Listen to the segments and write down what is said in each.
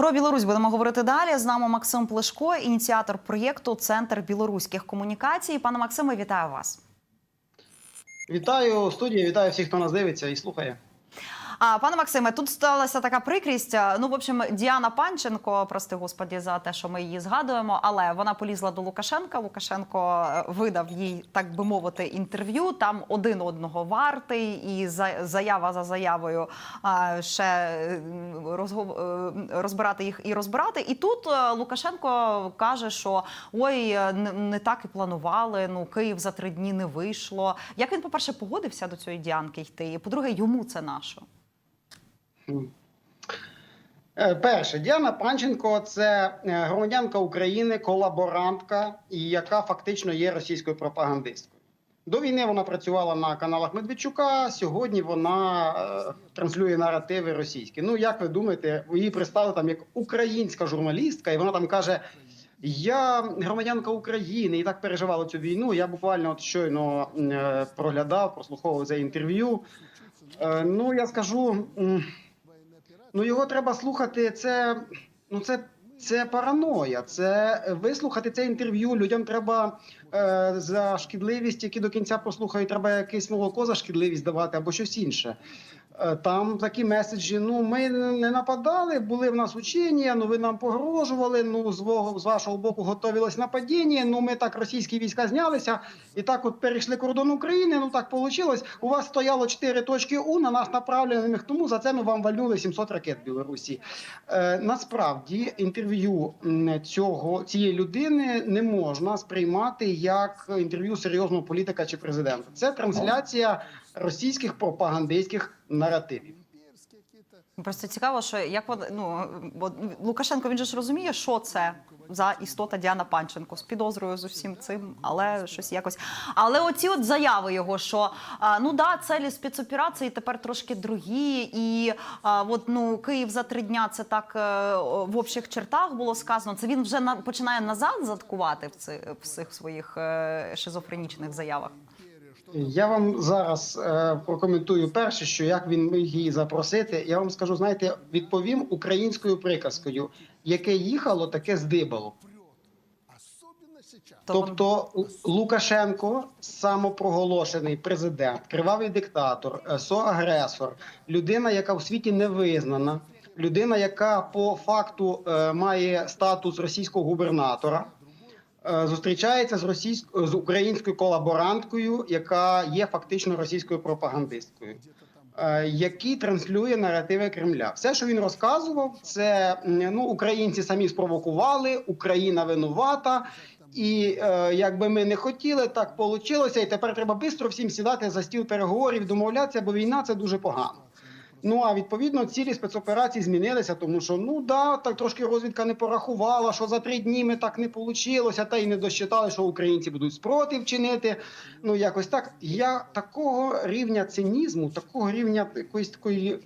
Про Білорусь будемо говорити далі. З нами Максим Плешко, ініціатор проєкту Центр білоруських комунікацій. Пане Максиме, вітаю вас. Вітаю студію, вітаю всіх, хто нас дивиться і слухає. А пане Максиме, тут сталася така прикрість. Ну, в общем, Діана Панченко, прости господі, за те, що ми її згадуємо, але вона полізла до Лукашенка. Лукашенко е, видав їй, так би мовити, інтерв'ю. Там один одного вартий, і за- заява за заявою ще е, е, розбирати їх і розбирати. І тут е, Лукашенко каже, що ой, е, не, так і планували. Ну, Київ за три дні не вийшло. Як він, по-перше, погодився до цієї діанки йти? І по-друге, йому це нащо? Е, Перше, Діана Панченко це е, громадянка України, колаборантка, і яка фактично є російською пропагандисткою. До війни вона працювала на каналах Медведчука. Сьогодні вона е, транслює наративи російські. Ну як ви думаєте, її представили там як українська журналістка, і вона там каже: Я громадянка України і так переживала цю війну. Я буквально от щойно е, проглядав, прослуховував це інтерв'ю. Е, ну я скажу. м, Ну його треба слухати. Це ну це. Це параноя, це вислухати це інтерв'ю. Людям треба е, за шкідливість, які до кінця послухають, треба якесь молоко за шкідливість давати або щось інше. Е, там такі меседжі. Ну, ми не нападали, були в нас учення, ну ви нам погрожували. Ну, з, з вашого боку готовилось нападіння. Ну, ми так російські війська знялися і так от перейшли кордон України. Ну так вийшло. У вас стояло 4 точки У на нас направлених, тому за це ми вам вальнули 700 ракет в Білорусі. Е, насправді інтерв'ю цього цієї людини не можна сприймати як інтерв'ю серйозного політика чи президента. Це трансляція російських пропагандистських наративів. Просто цікаво, що як вон, ну бо Лукашенко він же ж розуміє, що це за істота Діана Панченко з підозрою з усім цим, але щось якось. Але оці от заяви його, що ну да, целі спецоперації тепер трошки другі, і от ну Київ за три дня це так е, в общих чертах було сказано. Це він вже на починає назад заткувати в цих, в цих своїх е, шизофренічних заявах. Я вам зараз е, прокоментую перше, що як він міг її запросити. Я вам скажу, знаєте, відповім українською приказкою, яке їхало, таке здибало. Тобто Лукашенко самопроголошений президент, кривавий диктатор, е, соагресор, людина, яка в світі не визнана, людина, яка по факту е, має статус російського губернатора. Е, Зустрічається з російською з українською колаборанткою, яка є фактично російською пропагандисткою, е, який транслює наративи Кремля. Все, що він розказував, це ну українці самі спровокували, Україна винувата. І е, якби ми не хотіли, так вийшло, і тепер треба швидко всім сідати за стіл переговорів, домовлятися, бо війна це дуже погано. Ну а відповідно цілі спецоперації змінилися, тому що ну да, так трошки розвідка не порахувала, що за три дні ми так не вийшло, та й не досчитали, що українці будуть спротив чинити. Ну якось так. Я такого рівня цинізму, такого рівня якоїсь такої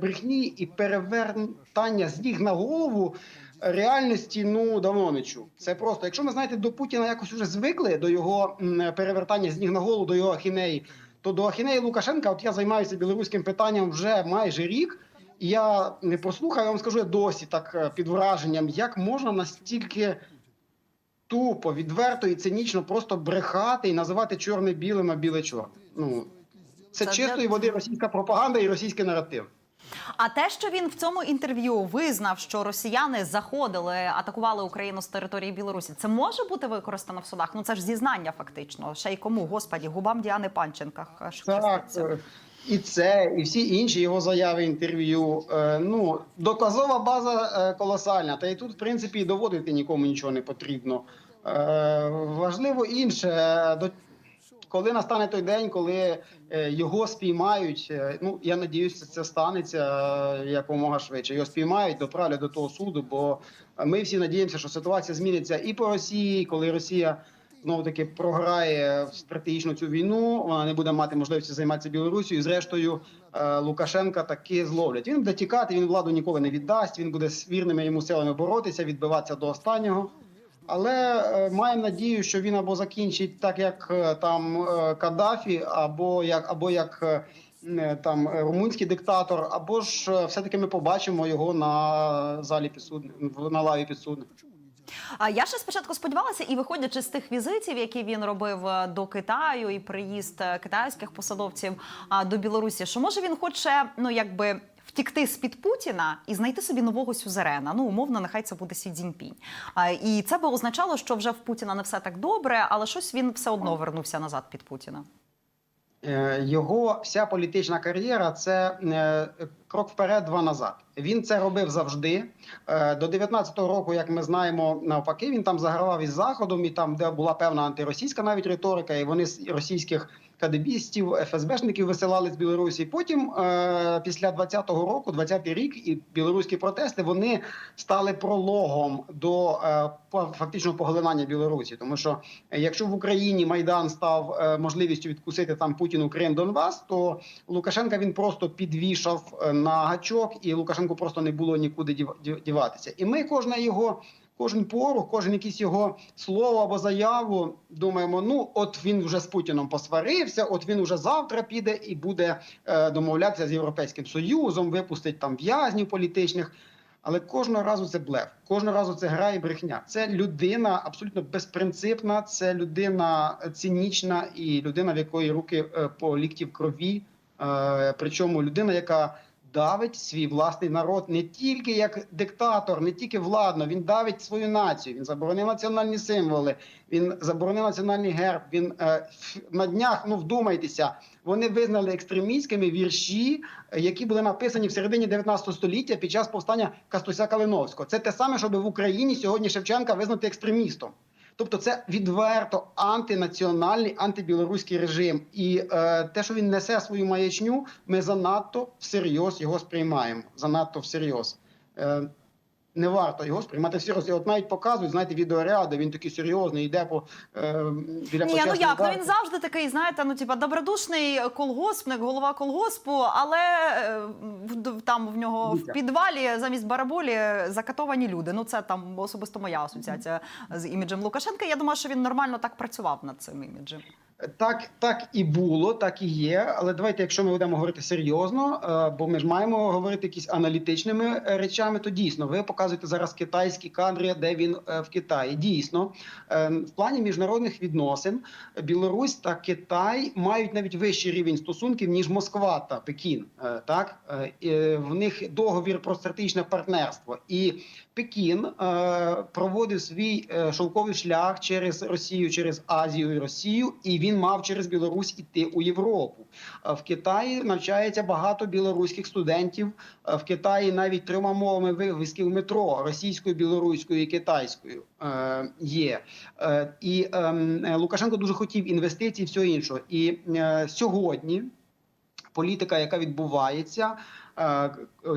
брехні і перевертання з ніг на голову. Реальності ну давно не чув. Це просто, якщо ми знаєте, до Путіна якось уже звикли до його перевертання з ніг на голову, до його ахінеї, то до Ахінеї Лукашенка, от я займаюся білоруським питанням вже майже рік. І я не прослухав, я вам скажу, я досі так е, під враженням, як можна настільки тупо, відверто і цинічно просто брехати і називати чорне білим, а біле чорне. Ну це, Це чистої води російська пропаганда і російський наратив. А те, що він в цьому інтерв'ю визнав, що росіяни заходили, атакували Україну з території Білорусі, це може бути використано в судах? Ну це ж зізнання, фактично. Ще й кому, господі, губам Діани Панченка. Так, е, і це, і всі інші його заяви, інтерв'ю. Е, Ну, доказова база е, колосальна. Та і тут, в принципі, і доводити нікому нічого не потрібно. Е, Важливо інше. е, До коли настане той день, коли е, його спіймають, е, ну я надіюся, це станеться е, якомога швидше. Його спіймають, доправлять до того суду. Бо ми всі надіємося, що ситуація зміниться і по Росії, коли Росія знову таки програє в стратегічну цю війну. Вона не буде мати можливості займатися Білорусією. І зрештою Лукашенка таки зловлять. Він буде тікати, він владу ніколи не віддасть. Він буде з вірними йому силами боротися, відбиватися до останнього. Але е, маємо надію, що він або закінчить так, як е, там е, Каддафі, або як або як там румунський диктатор, або ж все-таки ми побачимо його на залі підсудних, на лаві підсудних. А я ще спочатку сподівалася, і виходячи з тих візитів, які він робив до Китаю, і приїзд китайських посадовців до Білорусі, що може він хоче, ну якби. Втікти з під Путіна і знайти собі нового сюзерена. Ну умовно, нехай це буде Сі Цзіньпінь. І це би означало, що вже в Путіна не все так добре, але щось він все одно вернувся назад під Путіна. Е, Його вся політична кар'єра це е, крок вперед, два назад. Він це робив завжди. Е, До 19-го року, як ми знаємо, навпаки, він там загравав із заходом, і там, де була певна антиросійська навіть риторика, і вони з російських кадебістів, ФСБшників висилали з Білорусі. Потім, е, після 20-го року, 20-й рік, і білоруські протести вони стали прологом до е, фактичного поглинання Білорусі, тому що якщо в Україні майдан став можливістю відкусити там Путіну Крим Донбас, то Лукашенка він просто підвішав на гачок, і Лукашенку просто не було нікуди дів- дів- діватися. І ми кожна його. Кожен порух, кожен якийсь його слово або заяву думаємо: ну от він вже з Путіном посварився, от він вже завтра піде і буде е, домовлятися з Європейським Союзом, випустить там в'язнів політичних. Але кожного разу це блеф, кожного разу це гра і брехня. Це людина абсолютно безпринципна, це людина цинічна і людина, в якої руки е, по лікті в крові. Е, Причому людина, яка давить свій власний народ не тільки як диктатор, не тільки владно, він давить свою націю. Він заборонив національні символи, він заборонив національний герб. Він е, на днях, ну вдумайтеся, вони визнали екстремістськими вірші, які були написані в середині 19 століття під час повстання Кастуся Калиновського. Це те саме, щоб в Україні сьогодні Шевченка визнати екстремістом. Тобто, це відверто антинаціональний, антибілоруський режим, і е, те, що він несе свою маячню, ми занадто всерйоз його сприймаємо. Занадто всерйоз. Е, не варто його сприймати всерйоз. І от навіть показують, знаєте, відеоряди, він такий серйозний, йде по е, біля Ні, ну як? Ну він завжди такий, знаєте, ну типа добродушний колгоспник, голова колгоспу, але е, там в нього в підвалі замість бараболі закатовані люди. Ну це там особисто моя асоціація з іміджем Лукашенка. Я думаю, що він нормально так працював над цим іміджем. Так, так і було, так і є. Але давайте, якщо ми будемо говорити серйозно, е, бо ми ж маємо говорити якісь аналітичними е, речами, то дійсно ви показуєте зараз китайські кадри, де він е, в Китаї. Дійсно, в плані міжнародних відносин Білорусь та Китай мають навіть вищий рівень стосунків ніж Москва та Пекін. Так в них договір про стратегічне партнерство і. Пекін е, проводив свій е, шовковий шлях через Росію, через Азію і Росію, і він мав через Білорусь іти у Європу. Е, в Китаї навчається багато білоруських студентів. Е, в Китаї навіть трьома мовами вивісків метро російською, білоруською і китайською е, є. Е, і ем, е, Лукашенко дуже хотів інвестицій, все іншого. І е, сьогодні політика, яка відбувається. Е,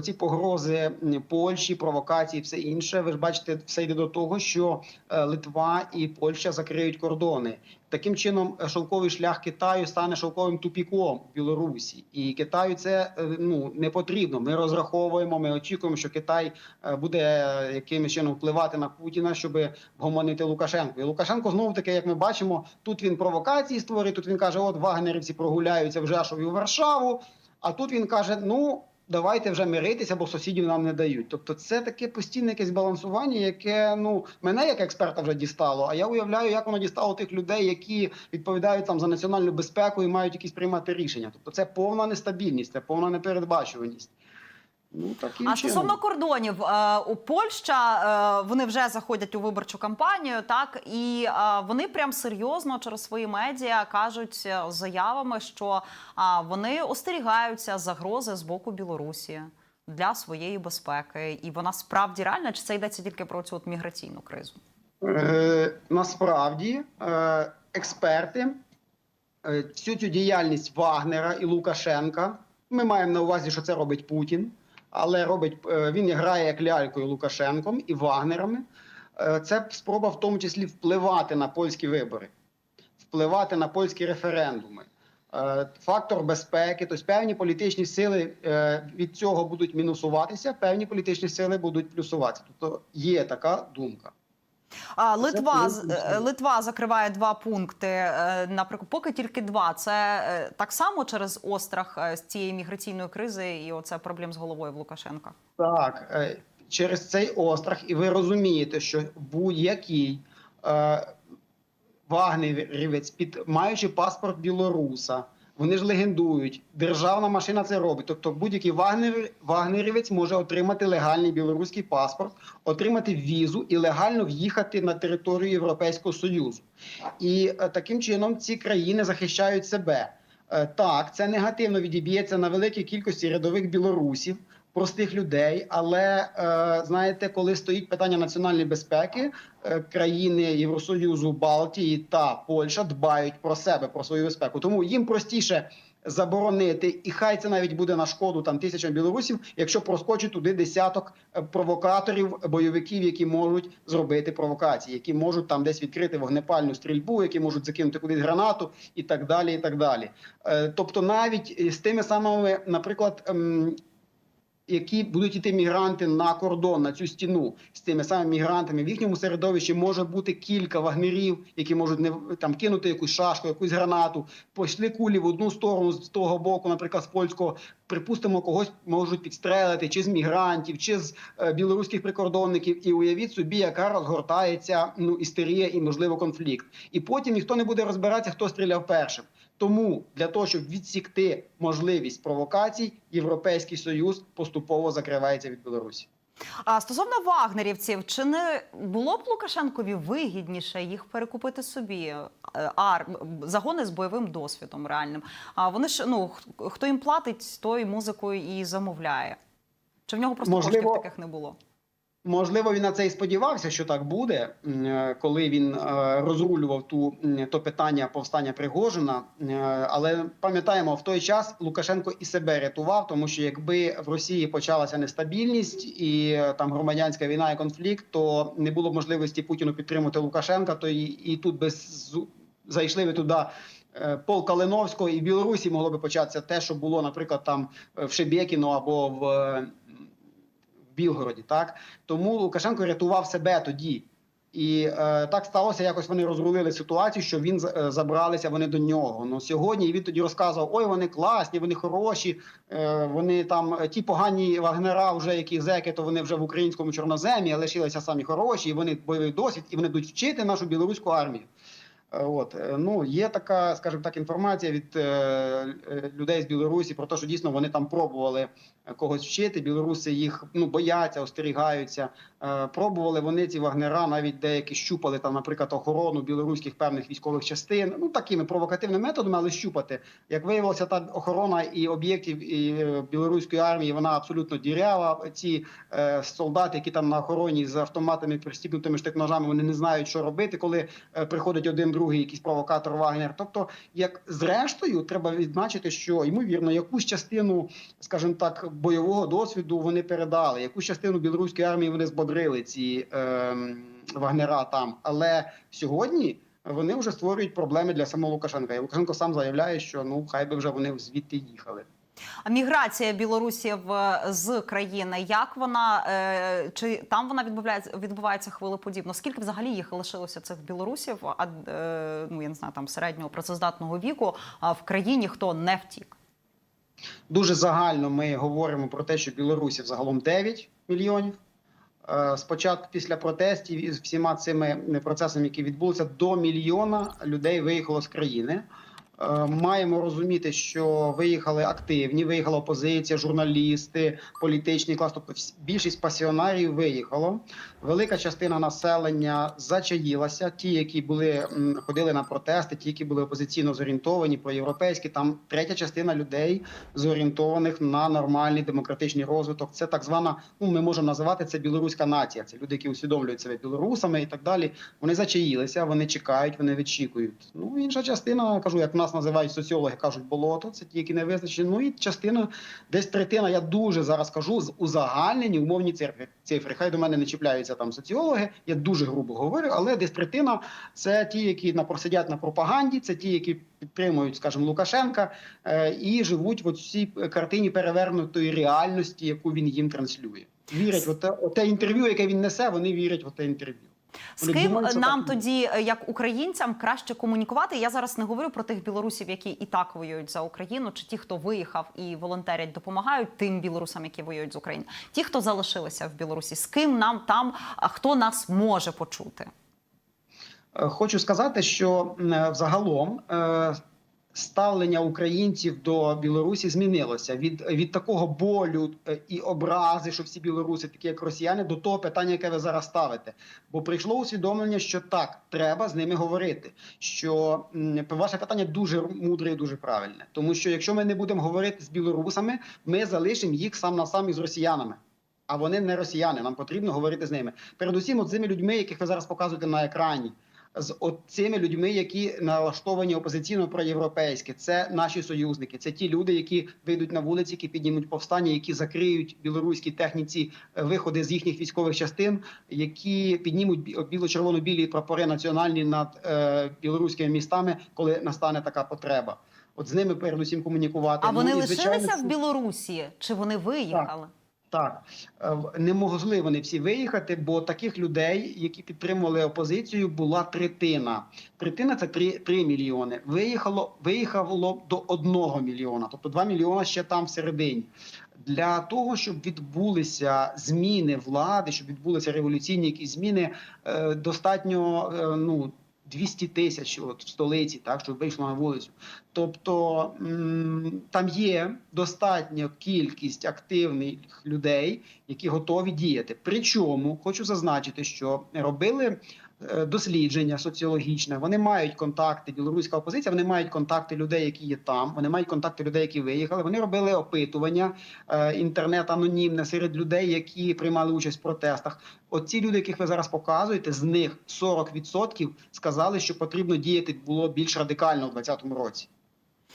Ці погрози Польщі, провокації, все інше. Ви ж бачите, все йде до того, що е, Литва і Польща закриють кордони. Таким чином, е, шовковий шлях Китаю стане шовковим тупіком Білорусі, і Китаю це ну не потрібно. Ми розраховуємо. Ми очікуємо, що Китай буде якимось чином впливати на Путіна, щоб вгомонити Лукашенко. І Лукашенко знову таки, як ми бачимо, тут він провокації створює. Тут він каже: От вагнерівці прогуляються в Жашові у Варшаву. А тут він каже: ну. Давайте вже миритися, бо сусідів нам не дають. Тобто, це таке постійне якесь балансування, яке ну мене як експерта вже дістало. А я уявляю, як воно дістало тих людей, які відповідають там за національну безпеку і мають якісь приймати рішення. Тобто, це повна нестабільність, це повна непередбачуваність. Ну таким А чином. стосовно кордонів, е, у Польща е, вони вже заходять у виборчу кампанію, так і е, вони прям серйозно через свої медіа кажуть з заявами, що а, вони остерігаються загрози з боку Білорусі для своєї безпеки, і вона справді реальна, чи це йдеться тільки про цю от міграційну кризу? Е, насправді е, експерти всю цю діяльність Вагнера і Лукашенка. Ми маємо на увазі, що це робить Путін, але робить е, він грає як лялькою Лукашенком і Вагнерами. Е, це спроба в тому числі впливати на польські вибори, впливати на польські референдуми. Е, Фактор безпеки, тобто певні політичні сили від цього будуть мінусуватися, певні політичні сили будуть плюсуватися. Тобто є така думка. А Литва е, Литва закриває два пункти. е, Наприклад, поки тільки два. Це е, так само через острах з цієї міграційної кризи і оце проблем з головою в Лукашенка. Так, через цей острах, і ви розумієте, що будь-який е, вагнерівець, під маючи паспорт білоруса, вони ж легендують. Державна машина це робить. Тобто, будь-який вагнер, вагнерівець може отримати легальний білоруський паспорт, отримати візу і легально в'їхати на територію Європейського Союзу. І е, таким чином ці країни захищають себе. Е, Так, це негативно відіб'ється на великій кількості рядових білорусів, простих людей. Але е, знаєте, коли стоїть питання національної безпеки, е, країни Євросоюзу, Балтії та Польща дбають про себе, про свою безпеку. Тому їм простіше. Заборонити, і хай це навіть буде на шкоду там тисячам білорусів, якщо проскочить туди десяток е, провокаторів, бойовиків, які можуть зробити провокації, які можуть там десь відкрити вогнепальну стрільбу, які можуть закинути кудись гранату, і так далі. І так далі. Тобто, навіть з тими самими, наприклад, ем, які будуть іти мігранти на кордон на цю стіну з тими самими мігрантами, в їхньому середовищі може бути кілька вагнерів, які можуть не там кинути якусь шашку, якусь гранату, пішли кулі в одну сторону з того боку, наприклад, з польського. Припустимо, когось можуть підстрелити чи з мігрантів, чи з е, білоруських прикордонників. І уявіть собі, яка розгортається ну істерія і можливо конфлікт. І потім ніхто не буде розбиратися, хто стріляв першим. Тому для того, щоб відсікти можливість провокацій, Європейський Союз поступово закривається від Білорусі. А стосовно вагнерівців, чи не було б Лукашенкові вигідніше їх перекупити собі? Е, Ар загони з бойовим досвідом реальним. А вони ж ну хто їм платить, той музикою і замовляє. Чи в нього просто Можливо, коштів таких не було? Можливо, він на це і сподівався, що так буде, е, коли він е, розрулював ту то питання повстання Пригожина. Е, Але пам'ятаємо, в той час Лукашенко і себе рятував, тому що якби в Росії почалася нестабільність і там громадянська війна і конфлікт, то не було б можливості Путіну підтримати Лукашенка, то і, і тут би зайшли ви туди. Пол Калиновського і в Білорусі могло би початися те, що було, наприклад, там в Шебекіно або в Білгороді. Так тому Лукашенко рятував себе тоді. І е, так сталося, якось вони розрулили ситуацію, що він е, забралися вони до нього. Ну сьогодні він тоді розказував: ой, вони класні, вони хороші, е, вони там е, ті погані вагнера, вже які зеки, то вони вже в українському чорноземі, лишилися самі хороші, і вони бойовий досвід, і вони будуть вчити нашу білоруську армію. Е, От е, ну є така, скажімо так, інформація від е, е, людей з Білорусі про те, що дійсно вони там пробували когось вчити. Білоруси їх ну бояться, остерігаються. Е, Пробували вони ці вагнера, навіть деякі щупали там, наприклад, охорону білоруських певних військових частин. Ну такими провокативними методами, але щупати. Як виявилося, та охорона і об'єктів і е, білоруської армії вона абсолютно дірява. Ці е, солдати, які там на охороні з автоматами пристібнутими штик-ножами, вони не знають, що робити, коли е, приходить один другий якийсь провокатор Вагнер. Тобто, як зрештою, треба відзначити, що ймовірно якусь частину, скажімо так, бойового досвіду вони передали, якусь частину білоруської армії вони збодрили ці е, вагнера там. Але сьогодні. Вони вже створюють проблеми для самого Лукашенка. І Лукашенко сам заявляє, що ну хай би вже вони звідти їхали. А міграція білорусів з країни, як вона е, чи там вона відбувається відбувається хвилеподібно? Скільки взагалі їх лишилося цих білорусів? А е, ну я не знаю, там середнього працездатного віку в країні хто не втік? Дуже загально ми говоримо про те, що білорусів загалом 9 мільйонів. Е, Спочатку, після протестів і всіма цими процесами, які відбулися, до мільйона людей виїхало з країни. Е, Маємо розуміти, що виїхали активні, виїхала опозиція, журналісти, політичний клас. Тобто більшість пасіонарів виїхало. Велика частина населення зачаїлася. Ті, які були ходили на протести, ті, які були опозиційно зорієнтовані, проєвропейські. Там третя частина людей зорієнтованих на нормальний демократичний розвиток. Це так звана, ну ми можемо називати це білоруська нація. Це люди, які усвідомлюють себе білорусами і так далі. Вони зачаїлися, вони чекають, вони відчікують. Ну інша частина, кажу, як нас називають соціологи, кажуть болото. Це ті, які не визначені. Ну і частина, десь третина. Я дуже зараз кажу з узагальнені умовні цифри. Цифри. Хай до мене не чіпляються там соціологи. Я дуже грубо говорю, але десь третина це ті, які на просидять на пропаганді, це ті, які підтримують, скажімо, Лукашенка е, і живуть в цій картині перевернутої реальності, яку він їм транслює. Вірять в те, те інтерв'ю, яке він несе, вони вірять в те інтерв'ю. З Вони ким думають, що нам так- тоді, е, як українцям, краще комунікувати? Я зараз не говорю про тих білорусів, які і так воюють за Україну, чи ті, хто виїхав і волонтерять, допомагають тим білорусам, які воюють з України. Ті, хто залишилися в Білорусі, з ким нам там, а хто нас може почути? Е, Хочу сказати, що м, е, взагалом е, ставлення українців до Білорусі змінилося від, від такого болю е, і образи, що всі білоруси, такі як росіяни, до того питання, яке ви зараз ставите. Бо прийшло усвідомлення, що так, треба з ними говорити. Що ваше питання дуже мудре і дуже правильне, тому що якщо ми не будемо говорити з білорусами, ми залишимо їх сам на сам із росіянами. А вони не росіяни. Нам потрібно говорити з ними. Передусім, от з цими людьми, яких ви зараз показуєте на екрані, з от цими людьми, які налаштовані опозиційно проєвропейськи. Це наші союзники. Це ті люди, які вийдуть на вулиці, які піднімуть повстання, які закриють білоруській техніці е, виходи з їхніх військових частин, які піднімуть біло-червоно-білі прапори національні над е, білоруськими містами, коли настане така потреба. От з ними передусім комунікувати. А вони Ну, і, звичайно, лишилися в Білорусі чи вони виїхали? так, Е, в- неможливо вони всі виїхати, бо таких людей, які підтримували опозицію, була третина. Третина це 3, 3 мільйони. Виїхало, виїхало до 1 мільйона, тобто 2 мільйона ще там всередині. Для того, щоб відбулися зміни влади, щоб відбулися революційні якісь зміни, е, достатньо е, ну. 200 тисяч от в столиці, так щоб вийшло на вулицю. Тобто там є достатня кількість активних людей, які готові діяти. Причому хочу зазначити, що робили дослідження соціологічне. Вони мають контакти. Білоруська опозиція. Вони мають контакти людей, які є там. Вони мають контакти людей, які виїхали. Вони робили опитування е, інтернет анонімне серед людей, які приймали участь в протестах. Оці люди, яких ви зараз показуєте, з них 40% сказали, що потрібно діяти було більш радикально у 2020 році.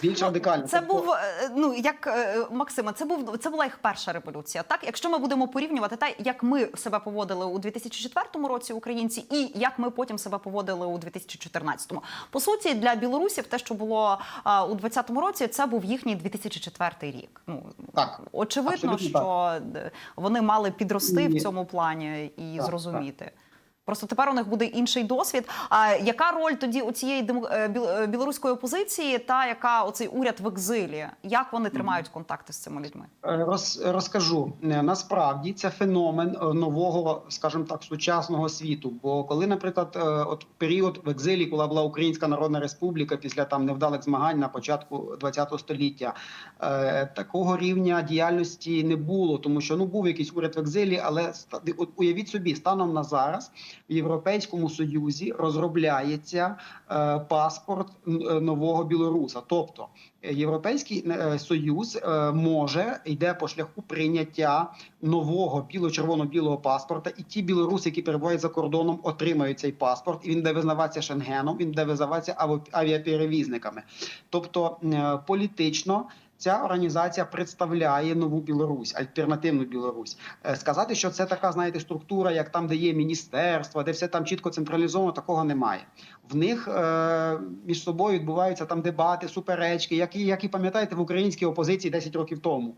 Більш радикально Це Тобто- був е, ну як е, Максиме, це був це була їх перша революція. Так, якщо ми будемо порівнювати те, як ми себе поводили у 2004 році, українці, і як ми потім себе поводили у 2014. По суті, для білорусів те, що було а, у 2020 році, це був їхній 2004 рік. Ну Так, очевидно, абсолютно що д- вони мали підрости І- в цьому плані і Так, зрозуміти. Просто тепер у них буде інший досвід. А яка роль тоді у цієї е, е, білоруської опозиції, та яка оцей уряд в екзилі? Як вони тримають контакти з цими людьми? Е, Роз, розкажу насправді це феномен нового, скажімо так, сучасного світу. Бо коли, наприклад, от період в екзилі, коли була Українська Народна Республіка після там невдалих змагань на початку ХХ століття, такого рівня діяльності не було, тому що ну був якийсь уряд в екзилі, але уявіть собі, станом на зараз в Європейському Союзі розробляється е, паспорт е, нового білоруса, тобто. Європейський е, союз е, може йде по шляху прийняття нового біло-червоно-білого паспорта, і ті білоруси, які перебувають за кордоном, отримають цей паспорт. І він буде визнаватися шенгеном, він буде визнаватися авіаперевізниками. Тобто політично. Ця організація представляє нову Білорусь, альтернативну Білорусь. Е, Сказати, що це така, знаєте, структура, як там, де є міністерство, де все там чітко централізовано, такого немає. В них е, між собою відбуваються там дебати, суперечки, які, як і пам'ятаєте в українській опозиції 10 років тому.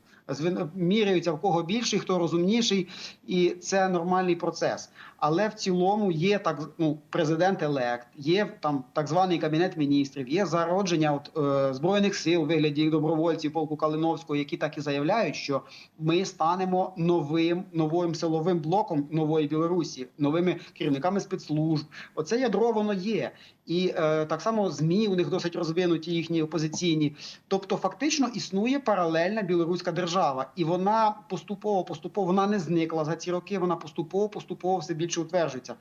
Міряються в кого більший, хто розумніший, і це нормальний процес. Але в цілому є так ну, президент елект, є там так званий кабінет міністрів, є зародження от, е, збройних сил у вигляді добровольців полку Калиновського, які так і заявляють, що ми станемо новим новим силовим блоком нової Білорусі, новими керівниками спецслужб. Оце ядро воно є. І е, так само змі у них досить розвинуті їхні опозиційні. Тобто, фактично існує паралельна білоруська держава, і вона поступово поступово вона не зникла за ці роки. Вона поступово поступово все більше утверджується.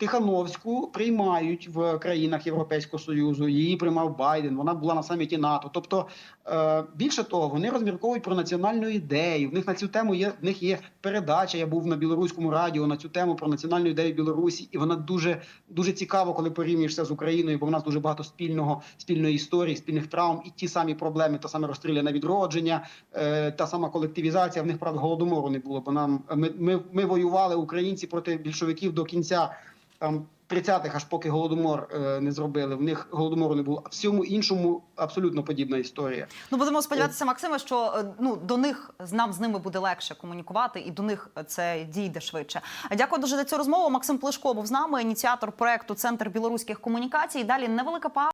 Тихановську приймають в країнах Європейського союзу. Її приймав Байден. Вона була на саміті НАТО. Тобто, е, більше того, вони розмірковують про національну ідею. В них на цю тему є в них є передача. Я був на білоруському радіо на цю тему про національну ідею Білорусі, і вона дуже дуже цікаво, коли порівнюєшся з Україною, бо в нас дуже багато спільного спільної історії, спільних травм, і ті самі проблеми, та саме розстріляне відродження, е, та сама колективізація. В них правда голодомору не було, бо нам ми, ми, ми воювали українці проти більшовиків до кінця там 30-х, аж поки голодомор е, не зробили. В них голодомору не було. А всьому іншому абсолютно подібна історія. Ну будемо сподіватися, Максиме, що е, ну до них нам з ними буде легше комунікувати, і до них це дійде швидше. Дякую дуже за цю розмову. Максим Плешко був з нами, ініціатор проекту Центр білоруських комунікацій. Далі невелика пауза.